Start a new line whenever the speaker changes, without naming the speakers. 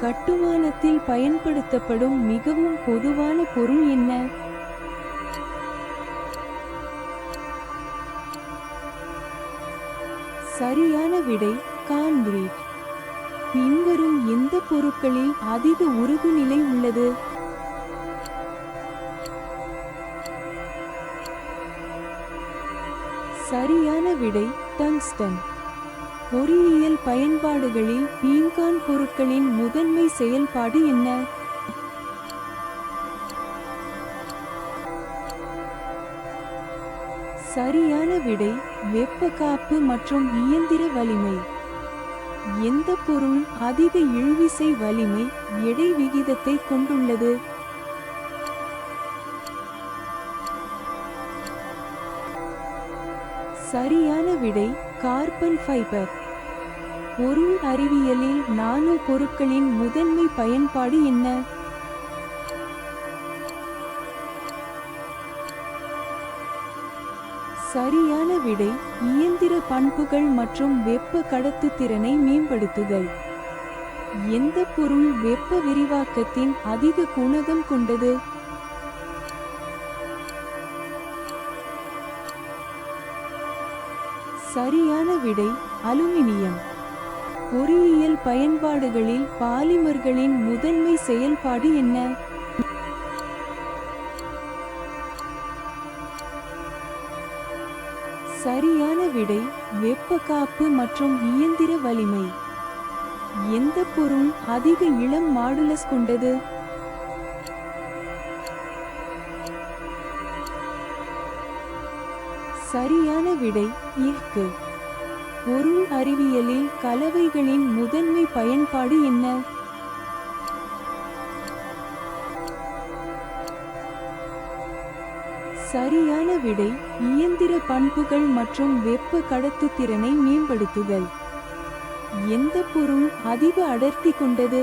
கட்டுமானத்தில் பயன்படுத்தப்படும் மிகவும் பொதுவான பொருள் என்ன? சரியான விடை கான்கிரீட். பின்வரும் எந்த பொருட்களில் அதிக உருகுநிலை உள்ளது? சரியான விடை டங்ஸ்டன். பொறியியல் பயன்பாடுகளில் பீங்கான் பொருட்களின் முதன்மை செயல்பாடு என்ன? சரியான விடை வெப்ப காப்பு மற்றும் இயந்திர வலிமை. எந்த பொருள் அதிக இழுவிசை வலிமை எடை விகிதத்தை கொண்டுள்ளது? சரியான விடை கார்பன் ஃபைபர். பொருள் அறிவியலில் நானோ பொருட்களின் முதன்மை பயன்பாடு என்ன? சரியான விடை இயந்திர பண்புகள் மற்றும் வெப்ப கடத்துத்திறனை மேம்படுத்துதல். எந்த பொருள் வெப்ப விரிவாக்கத்தின் அதிக குணகம் கொண்டது? சரியான விடை அலுமினியம். பொறியியல் பயன்பாடுகளில் பாலிமர்களின் முதன்மை செயல்பாடு என்ன? சரியான விடை வெப்ப காப்பு மற்றும் இயந்திர வலிமை. எந்த பொருள் அதிக இளம் மாடுலஸ் கொண்டது? சரியான விடை ஈர்க்கு பொருள் அறிவியலில் கலவைகளின் முதன்மை பயன்பாடு என்ன? சரியான விடை இயந்திர பண்புகள் மற்றும் வெப்ப கடத்துத்திறனை மேம்படுத்துதல். எந்த பொருள் அதிக அடர்த்தி கொண்டது?